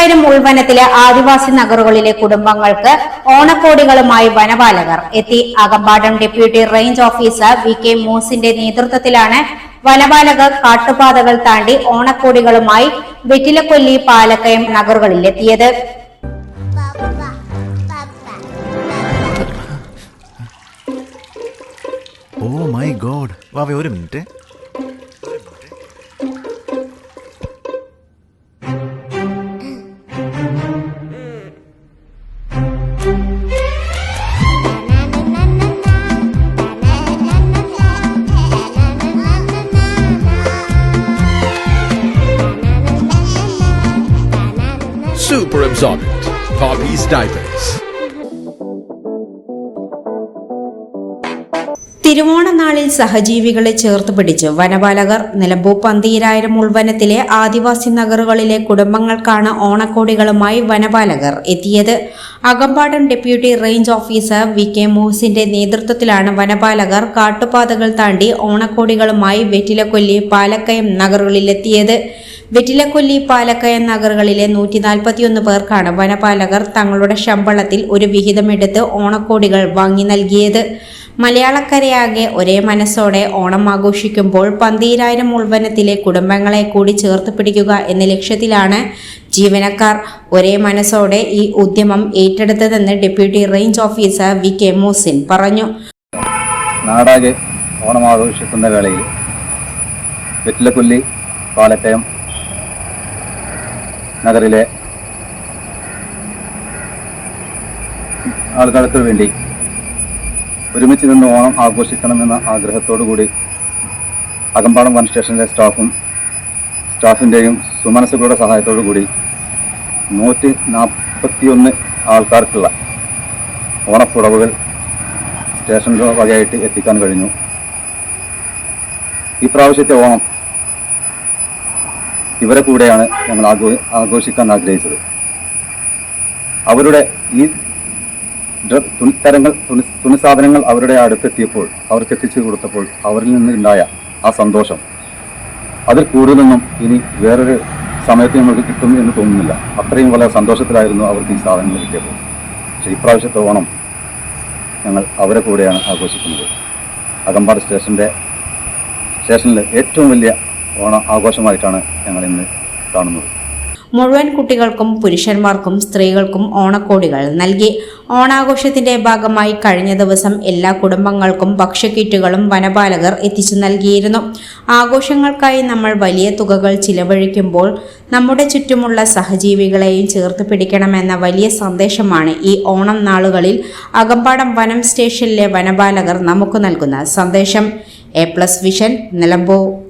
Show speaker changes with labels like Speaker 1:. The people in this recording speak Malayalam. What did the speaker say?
Speaker 1: പന്തീരായിരം ഉൾവനത്തിലെ ആദിവാസി നഗറുകളിലെ കുടുംബങ്ങൾക്ക് ഓണക്കോടികളുമായി വനപാലകർ എത്തി. Akampadam deputy range officer V K മൂസിന്റെ നേതൃത്വത്തിലാണ് വനപാലകർ കാട്ടുപാതകൾ താണ്ടി ഓണക്കോടികളുമായി വെറ്റിലക്കൊല്ലി പാലക്കയം നഗറുകളിലെത്തിയത്.
Speaker 2: ഓ മൈ ഗോഡ് ഒരു minute.
Speaker 3: Super absorbent. Poppy's diapers.
Speaker 1: തിരുവോണനാളിൽ സഹജീവികളെ ചേർത്ത് പിടിച്ച് വനപാലകർ നിലമ്പൂർ പന്തീരായിരം ഉൾവനത്തിലെ ആദിവാസി നഗറുകളിലെ കുടുംബങ്ങൾക്കാണ് ഓണക്കോടികളുമായി വനപാലകർ എത്തിയത് Akampadam deputy range officer V K മോഹസിന്റെ നേതൃത്വത്തിലാണ് വനപാലകർ കാട്ടുപാതകൾ താണ്ടി ഓണക്കോടികളുമായി വെറ്റിലക്കൊല്ലി പാലക്കയം നഗറുകളിലെത്തിയത് വെറ്റിലക്കൊല്ലി പാലക്കയ നഗറുകളിലെ നൂറ്റി നാൽപ്പത്തിയൊന്ന് പേർക്കാണ് വനപാലകർ തങ്ങളുടെ ശമ്പളത്തിൽ ഒരു വിഹിതമെടുത്ത് ഓണക്കോടികൾ വാങ്ങി നൽകിയത്. മലയാളക്കരയാകെ ഒരേ മനസ്സോടെ ഓണം ആഘോഷിക്കുമ്പോൾ പന്തീരായിരം ഉൾവനത്തിലെ കുടുംബങ്ങളെ കൂടി ചേർത്ത് പിടിക്കുക എന്ന ലക്ഷ്യത്തിലാണ് ജീവനക്കാർ. ഒരേ മനസ്സോടെ ഈ ഉദ്യമം ഏറ്റെടുത്തതെന്ന് deputy range officer V K Mohsin പറഞ്ഞു.
Speaker 4: നാടാകെ ഓണം ആഘോഷിക്കുന്ന വേളയിൽ വെറ്റിലക്കൊല്ലി പാലക്കയം നഗറിലെ ആളുകൾക്ക് വേണ്ടി ഒരുമിച്ച് നിന്ന് ഓണം ആഘോഷിക്കണമെന്ന ആഗ്രഹത്തോടു കൂടി അകമ്പാടം വൺ സ്റ്റേഷനിലെ സ്റ്റാഫും സ്റ്റാഫിന്റെയും സുമനസുകളുടെ സഹായത്തോടു കൂടി നൂറ്റി നാൽപ്പത്തിയൊന്ന് ആൾക്കാർക്കുള്ള ഓണപ്പുടവുകൾ സ്റ്റേഷന്റെ വകയായിട്ട് എത്തിക്കാൻ കഴിഞ്ഞു. ഈ പ്രാവശ്യത്തെ ഓണം ഇവരെ കൂടെയാണ് ഞങ്ങൾ ആഘോ ആഘോഷിക്കാൻ ആഗ്രഹിച്ചത്. അവരുടെ ഈ തുണിത്തരങ്ങൾ തുണി തുണി സാധനങ്ങൾ അവരുടെ അടുത്തെത്തിയപ്പോൾ അവർക്ക് എത്തിച്ചു കൊടുത്തപ്പോൾ അവരിൽ നിന്നുണ്ടായ ആ സന്തോഷം. അതിൽ കൂടുതലൊന്നും ഇനി വേറൊരു സമയത്ത് നമ്മൾക്ക് കിട്ടും എന്ന് തോന്നുന്നില്ല. അത്രയും വളരെ സന്തോഷത്തിലായിരുന്നു അവർക്ക് ഈ സാധനങ്ങൾ കിട്ടിയപ്പോൾ. പക്ഷേ ഇപ്രാവശ്യത്തെ ഓണം ഞങ്ങൾ അവരെ കൂടെയാണ് ആഘോഷിക്കുന്നത്. അകമ്പാട് സ്റ്റേഷന്റെ സ്റ്റേഷനിൽ ഏറ്റവും വലിയ ഓണ ആഘോഷമായിട്ടാണ് ഞങ്ങൾ ഇന്ന് കാണുന്നത്.
Speaker 1: മുഴുവൻ കുട്ടികൾക്കും പുരുഷന്മാർക്കും സ്ത്രീകൾക്കും ഓണക്കോടികൾ നൽകി. ഓണാഘോഷത്തിന്റെ ഭാഗമായി കഴിഞ്ഞ ദിവസം എല്ലാ കുടുംബങ്ങൾക്കും ഭക്ഷ്യക്കിറ്റുകളും വനപാലകർ എത്തിച്ചു നൽകിയിരുന്നു. ആഘോഷങ്ങൾക്കായി നമ്മൾ വലിയ തുകകൾ ചിലവഴിക്കുമ്പോൾ നമ്മുടെ ചുറ്റുമുള്ള സഹജീവികളെയും ചേർത്ത് പിടിക്കണമെന്ന വലിയ സന്ദേശമാണ് ഈ ഓണം നാളുകളിൽ അകമ്പാടം വനം സ്റ്റേഷനിലെ വനപാലകർ നമുക്ക് നൽകുന്ന സന്ദേശം. A plus vision Nilambur.